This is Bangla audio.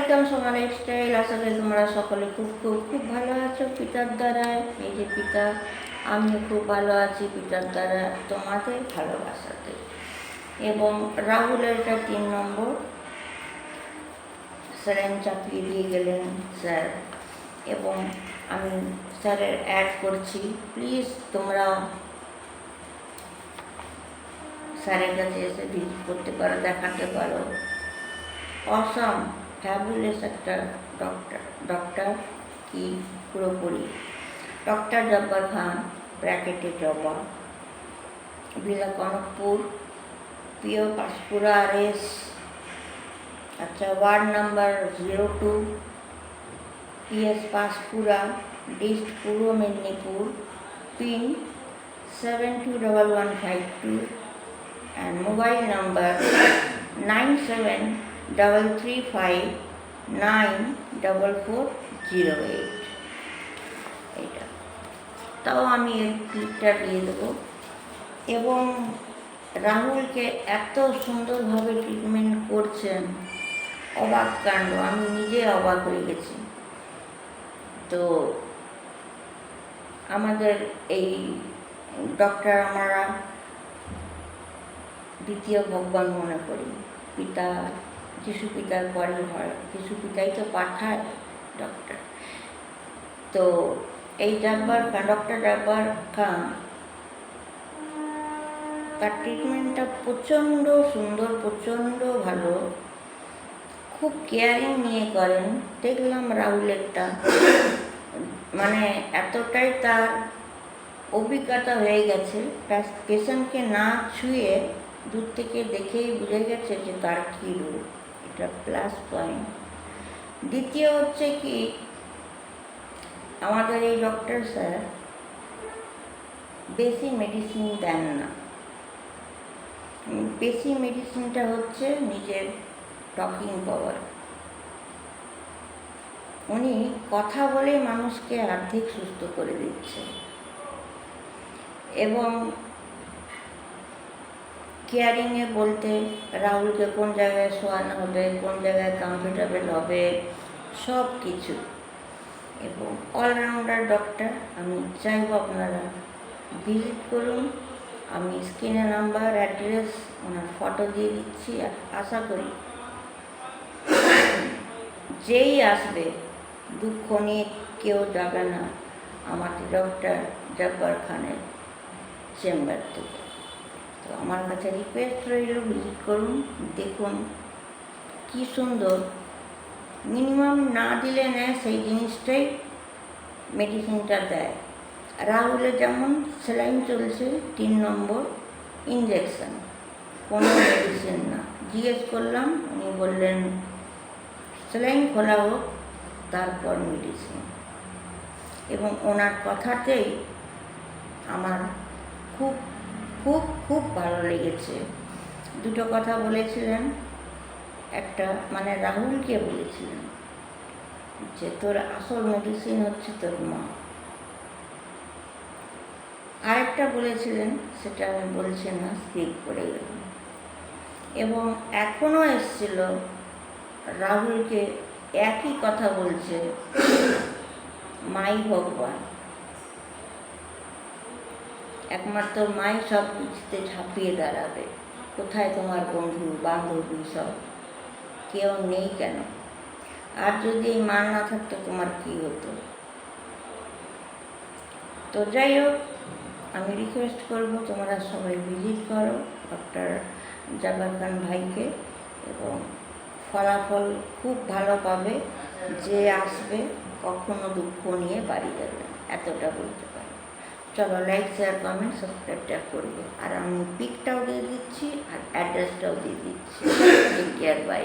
ওয়েলকাম সোমা লাইফস্টাইল করি তোমরা সকলে খুব খুব খুব ভালো আছো। পিতার দ্বারায়, এই যে পিতা আমি খুব ভালো আছি পিতার দ্বারা তোমাদের ভালোবাসাতে। এবং রাহুলের এটা তিন নম্বর, স্যারেন চাপিয়ে দিয়ে গেলেন স্যার। এবং আমি স্যারের অ্যাড করছি, প্লিজ তোমরা স্যারের কাছে এসে ভিজিট করতে পারো, দেখাতে পারো। অসম ফ্যাবুলেস একটা ডক্টর ডক্টর কি পুরোপুরি ডক্টর জব্বার খান ব্র্যাকেটে জব্বা ভিলা কনকপুর পিও পাঁশকুড়া আর এস আচ্ছা ward number zero two PS Panskura dist Purba Medinipur pin seven two double one five two and mobile number nine seven double three five nine double four zero eight এইটা। তাও আমি এই ক্লিপটা দিয়ে দেবো। এবং রাহুলকে এত সুন্দরভাবে ট্রিটমেন্ট করছেন, অবাক কাণ্ড, আমি নিজে অবাক হয়ে গেছি। তো আমাদের এই ডক্টর আমরা দ্বিতীয় ভগবান মনে করি, পিতা যিশু পিতার পরে হয়। যিশু পিতাই তো পাঠায় ডক্টর তো এই ডাব্বার ডক্টর ডাব্বার খান তার ট্রিটমেন্টটা প্রচণ্ড সুন্দর, প্রচণ্ড ভালো। খুব কেয়ারিং নিয়ে করেন। দেখলাম রাহুলেরটা। মানে এতটাই তার অভিজ্ঞতা হয়ে গেছে। পেশেন্টকে না ছুঁয়ে দূর থেকে দেখেই বুঝে গেছে যে তার কী রোগ। এটা প্লাস পয়েন্ট দ্বিতীয় হচ্ছে কি, আমাদের এই ডক্টর স্যার বেশি মেডিসিন দেন না। বেশি মেডিসিনটা হচ্ছে নিজের টকিং পাওয়ার উনি কথা বলে মানুষকে আর্থিক সুস্থ করে দিচ্ছে। এবং কেয়ারিংয়ে বলতে রাহুলকে কোন জায়গায় শোয়ানো হবে, কোন জায়গায় কমফোর্টেবল হবে সব কিছু এবং অলরাউন্ডার ডক্টর আমি চাইব আপনারা ভিজিট করুন। আমি স্ক্রিনে নাম্বার অ্যাড্রেস ওনার ফটো দিয়ে দিচ্ছি আশা করি যেই আসবে, দুঃখ নিয়ে কেউ যাবে না। আমাদের ডক্টর জব্বার খানের চেম্বার থেকে। তো আমার কাছে রিকোয়েস্ট রইল ভিজিট করুন, দেখুন কি সুন্দর। মিনিমাম না দিলে নেয় সেই জিনিসটাই মেডিসিনটা দেয়। রাহুলে যেমন স্যালাইন চলছে, তিন নম্বর ইঞ্জেকশন কোনো মেডিসিন না। জিজ্ঞেস করলাম, উনি বললেন স্যালাইন খোলা হোক তারপর মেডিসিন এবং ওনার কথাতেই আমার খুব খুব খুব ভালো লেগেছে। দুটো কথা বলেছিলেন, একটা মানে রাহুলকে বলেছিলেন যে, তোর আসল মেডিসিন হচ্ছে তোর মা। আরেকটা বলেছিলেন, সেটা আমি বলছি না স্কিপ করে গেলাম। এবং এখনও এসছিল, রাহুলকে একই কথা বলছে, মাই ভগবান। একমাত্র মাই সব কিছুতে ঝাঁপিয়ে দাঁড়াবে। কোথায় তোমার বন্ধু, বান্ধবী সব? কেউ নেই কেন? আর যদি এই মা না থাকতো তোমার কী হতো? তো যাই হোক, আমি রিকোয়েস্ট করব তোমরা সবাই ভিজিট করো ডক্টর জাবার খান ভাইকে এবং ফলাফল খুব ভালো পাবে যে আসবে, কখনো দুঃখ নিয়ে বাড়ি যাবে এতটা বলতে। চলো লাইক শেয়ার কমেন্ট সাবস্ক্রাইবটা করবে। আর আমি পিকটাও দিয়ে দিচ্ছি আর অ্যাড্রেসটাও দিয়ে দিচ্ছি। Care bye